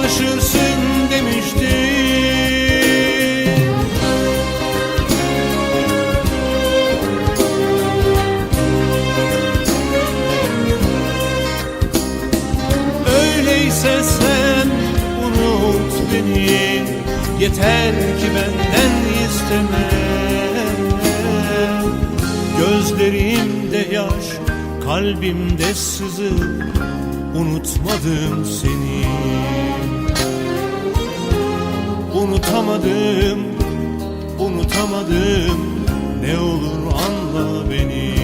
Alışırsın demiştin Öyleyse sen unut beni. Yeter ki benden isteme. Gözlerimde yaş, kalbimde sızı. Unutmadım seni Unutamadım, unutamadım. Ne olur anla beni.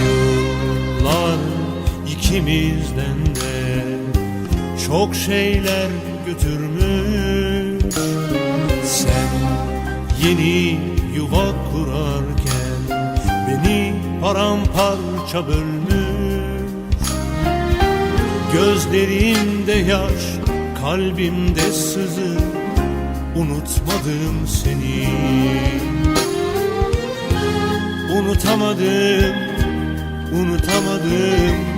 Yıllar ikimizden de çok şeyler götürmüş. Sen yeni yuva kurarken beni paramparça bölmüş. Gözlerimde yaş, kalbimde sızı Unutmadım seni. Unutamadım, unutamadım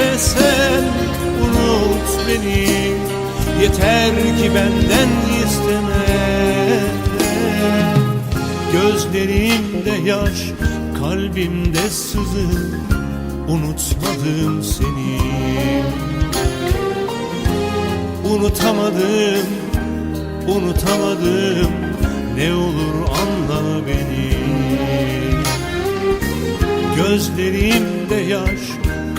Öyleyse sen unut beni. Yeter ki benden isteme. Gözlerimde yaş, kalbimde sızı. Unutmadım seni. Unutamadım, unutamadım. Ne olur anla beni. Gözlerimde yaş,